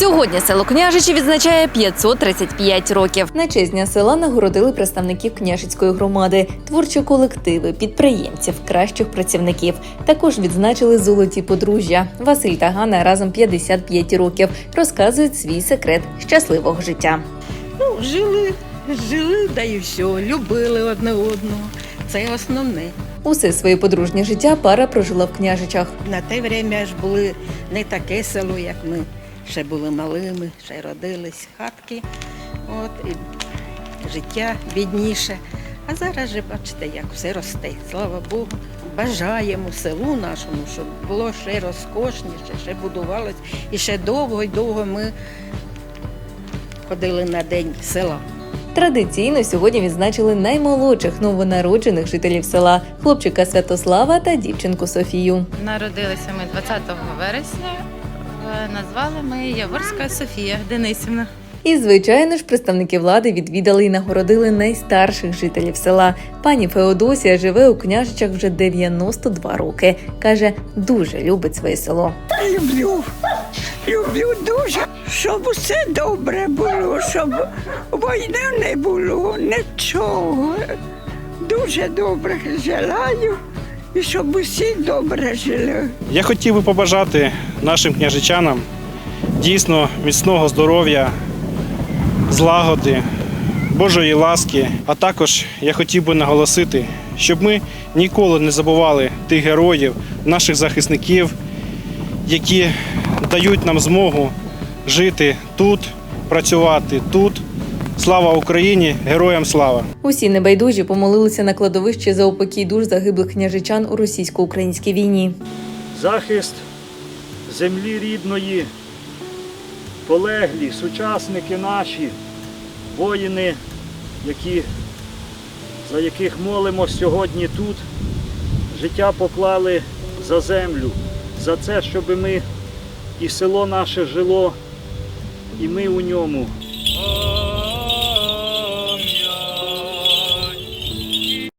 Сьогодні село Княжичі відзначає 535 років. На честь дня села нагородили представників княжицької громади, творчі колективи, підприємців, кращих працівників. Також відзначили золоті подружжя. Василь та Ганна разом 55 років розказують свій секрет щасливого життя. Ну, жили, жили, да і все, любили одне одного. Це основне. Усе своє подружнє життя пара прожила в княжичах. На те время ж були не таке село, як ми. Ще були малими, ще родились хатки. От, і життя бідніше. А зараз же бачите, як все росте. Слава Богу. Бажаємо селу нашому, щоб було ще розкошніше, ще будувалось. І ще довго й довго ми ходили на день села. Традиційно сьогодні відзначили наймолодших новонароджених жителів села хлопчика Святослава та дівчинку Софію. Народилися ми 20 вересня. Назвали ми Яворська Софія Денисівна. І, звичайно ж, представники влади відвідали і нагородили найстарших жителів села. Пані Феодосія живе у княжичах вже 92 роки. каже, дуже любить своє село. Люблю, люблю дуже, щоб усе добре було, щоб війни не було, нічого. Дуже добре желаю, і щоб усі добре жили. Я хотів би побажати нашим княжичанам дійсно міцного здоров'я, злагоди, Божої ласки. А також я хотів би наголосити, щоб ми ніколи не забували тих героїв, наших захисників, які дають нам змогу жити тут, працювати тут. Слава Україні! Героям слава! Усі небайдужі помолилися на кладовищі за упокій душ загиблих княжичан у російсько-українській війні. захист землі рідної, полеглі, сучасники наші, воїни, які, за яких молимо сьогодні тут, життя поклали за землю, за це, щоб ми і село наше жило, і ми у ньому.